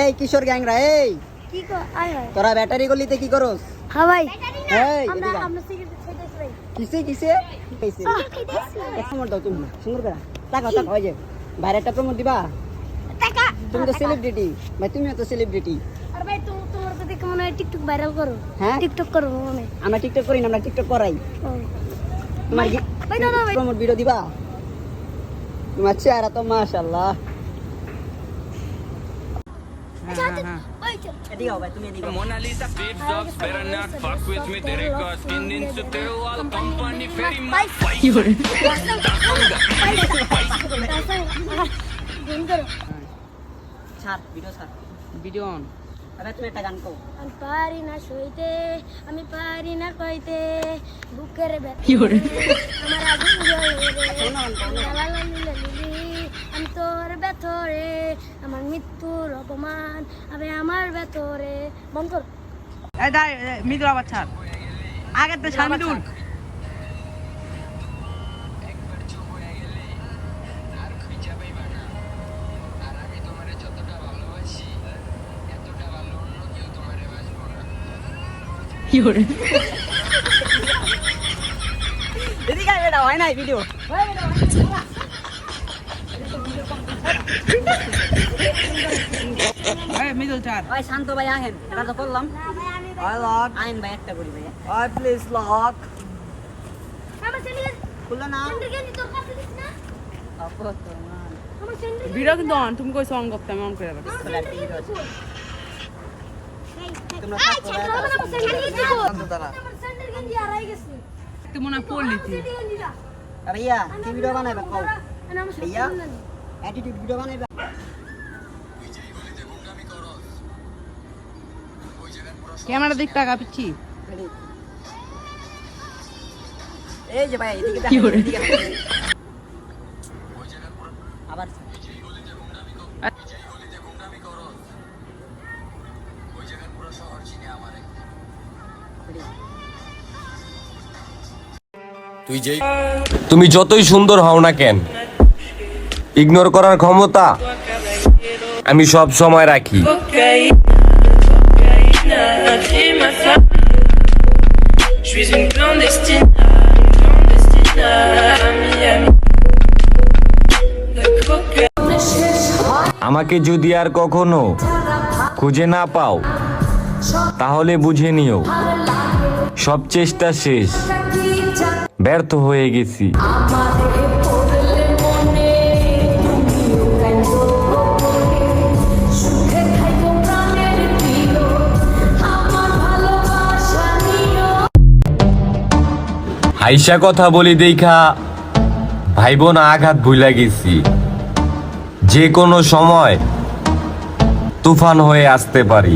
এই কিশোর গ্যাংরা এই। কি কো আয় তোরা ব্যাটারি গলিতে কি করস? হ্যাঁ ভাই। এই কিসে কিসে? কিসে এক দাও তুমি সুন্দর করে। তাকাও তাকাও ওই যে বাইরেটা প্রমোট দিবা? টাকা তুমি তো সেলিব্রিটি ভাই তুমিও তো সেলিব্রিটি আর ভাই তুমি তোমার তো দেখে মনে হয় টিকটক ভাইরাল করো। হ্যাঁ? টিকটক করো মনে। আমরা টিকটক করি না আমরা টিকটক করাই। তোমার প্রমোট ভিডিও দিবা? তোমার চেহারা তো মাশাআল্লাহ আচ্ছা, আচ্ছা, ওই চল। এদিকে আও ভাই তুমি এদিকে আও। Mona Lisa flips up, better not fuck with me. Skin company very ভাই, much. ভাই, দিন করো। ছাড় ভিডিও ছাড় ভিডিও অন এবার তুমি একটা গান কও। আমি পারি না সইতে আমি পারি না কইতে বুকের ব্যথা আমার আগুন লি। আমি তোর ব্যথরে আমার মৃত্যুর অপমান আমি আমার ব্যথরে। বন্ধ কর এই দা মিদুল আবার ছাড়। আগে তো ছাড় মিদুল এদিকে আয় বেটা হয় নাই ভিডিও এই মিদুল ছাড় ওই শান্ত ভাই আহেন। এটা তো করলাম। না ভাই লক। আইন ভাই একটা করি ভাই। I please lock. খুললো না। ভিডিও কিন্তু অন তুমি কইছো অন করতে আমি অন করে রাখছি তোমরা মনে হয় পড়লি কি ভিডিও বানাইবা কও। অ্যাটিটিউড বানাইবা। ক্যামেরা দিক টাকা পিচ্ছি। এই যে ভাই এদিকে দেখো, এদিকে আবার। তুমি যতই সুন্দর হও না কেন ইগনোর করার ক্ষমতা আমি সব সময় রাখি. আমাকে যদি আর কখনো খুঁজে না পাও তাহলে বুঝে নিও, সব চেষ্টা শেষ। ব্যর্থ হয়ে গেছি। হাইসা কথা বলি দেখা ভাই বোন আঘাত ভুলা গেছি। যে কোনো সময় তুফান হয়ে আসতে পারি।